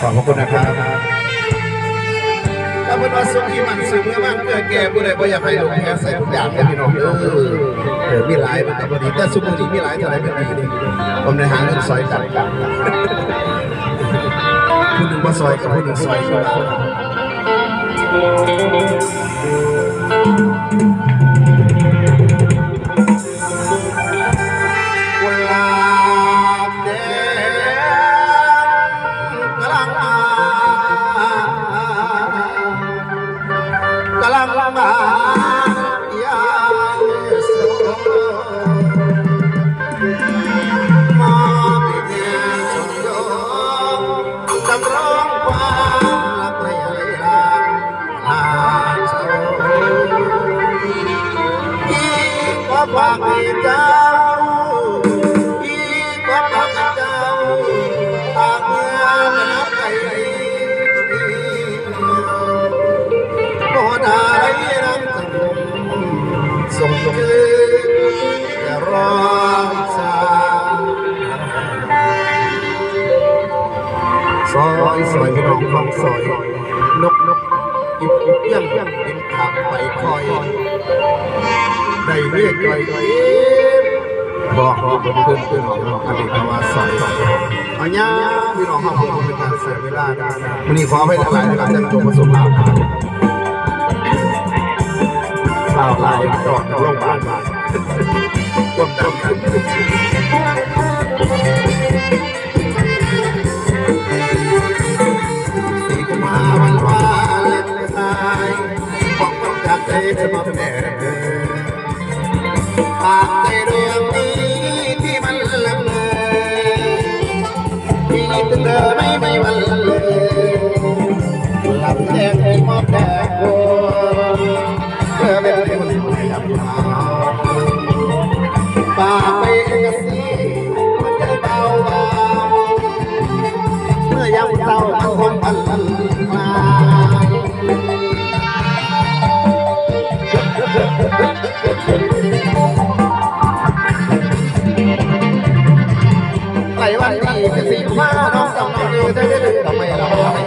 ขอบพระคุณนะครับถ้าเป็นว่าสุขีมันสูงเมื่อมันเกิดแก่ผู้ใดบ่อยากให้ลงแค่ใส่ทุกอย่างเลยพี่น้องเออเออมีหลายมันแต่บ่ดีแต่สุขดีมีหลายเท่าไร่เป็นดีนี่ผมในหางเงินซอยกันผู้หนึ่งมาซอยกับผู้หนึ่งซอยกัน ว่าปากเจ้าอีกว่าปากเจ้าปากเมื่อมันนับไปบ่ได้รักสงบส่งคืนแต่รองสาซอยซอยพี่น้องฟังซอยนกนก อิบอิบยังเป็นขับไปคอยได้เรียกไกลไกลบอกบอกเพื่อนเพื่อนของเราอดีตว่าสอยอันนี้พี่น้องห้องผมเป็นการเสียเวลาได้วันนี้ขอให้หลายๆหลายท่านจงประสบความสำเร็จข่าวลายต่อจากโรงพยาบาลมาร่วมดังกัน ต้องจ ได้ทำไมเราไม่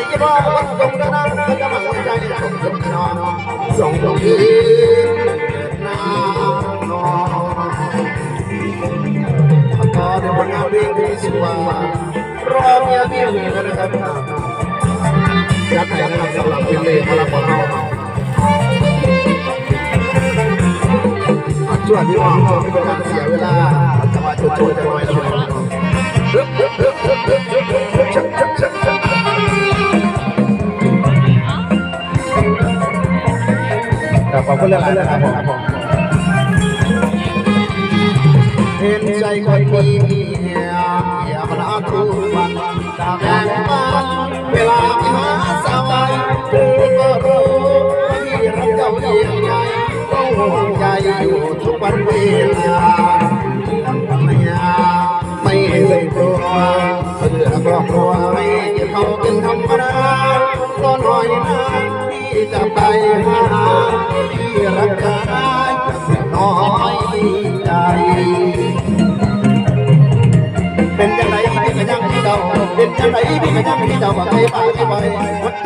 นาไอ้ยี่ว่าวันจงกระนาก็จะมาหัวใจส่งส่งนอนส่งส่งยืนนานอนต่อเดี๋ยววันเอาดีดีสิว่ารอเมียเมียมีกันนะครับยัดไหนนะครับสำหรับเป็นเลขพลังของเราช่วยพี่น้องไม่เป็นการเสียเวลาจะมาโชว์จะน้อยแล้วข อบคุณหลายๆนะครับผมเห็นใจคนดีอย่ามาลาทุกวันตาแดงมาเวลาที่หาสบายเธอก็รู้ว่าพี่รักเจ้าอย่างไรต้องห่วงใจอยู่ทุกวันเวลาไม่เลยกลัวเพื่อครอบครัวไม่เขาเป็นธรรมดาตอนหน่อยนะ จะไปหาที่รักษาน้อยใจ เป็นจังไรพี่ก็ยังที่เจ้าเป็นจังไรพี่ก็ยังที่เจ้าบอกให้ไปไป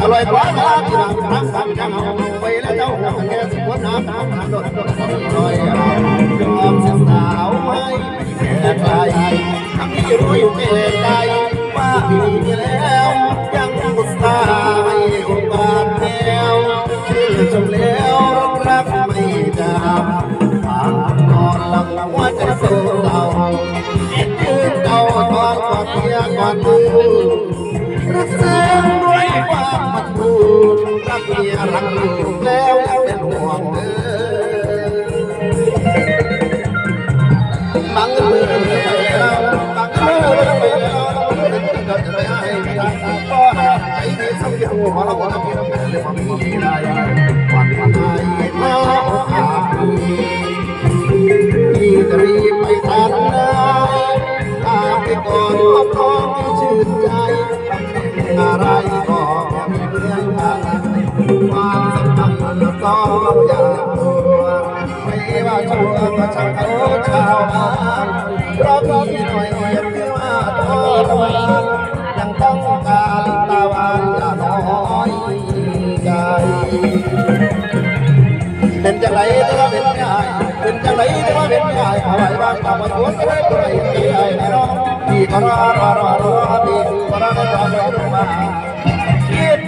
อร่อยกว่ามาที่รักรักสามจังเอาไปแล้วเจ้าแก่สุขน้ำน้ำน้ำโดดโดดลอยยอมสาวไม่แก่ใครทั้งที่รู้อยู่ไม่ใจว่าพี่มีแล้วยังบุษร รัก ไม่ว่าชัก็ช่างเขาชาวบ้านเพราะพี่หน่อยเรียกว่าทรมานยังต้องการตาวานอย่าน้อยใจเป็นจังไรแต่ว่าเป็นยายเป็นจังไรแต่ว่าเป็นยายเอาไว้บ้างเอาไว้หัก็ได้ตัวใหญ่ใหญ่ไม่ร้องพี่ก็รอรอรอรอพี่ก็รอรอรอรอมาคิด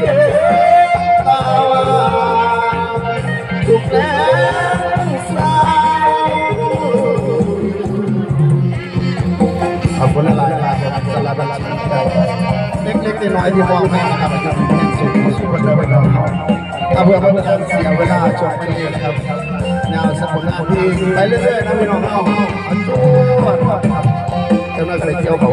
เล็กๆน้อยๆที่มองให้นะครับอาจารย์เป็นสูงสุขใจไว้ก่อนถ้าเพื่อไม่เป็นการเสียเวลาจบไปนี้นะครับแนวสมุนที่ไปเรื่อยๆนะพี่น้องเอาเอาอันจู้เจ้าหน้าที่เกี่ยวเขา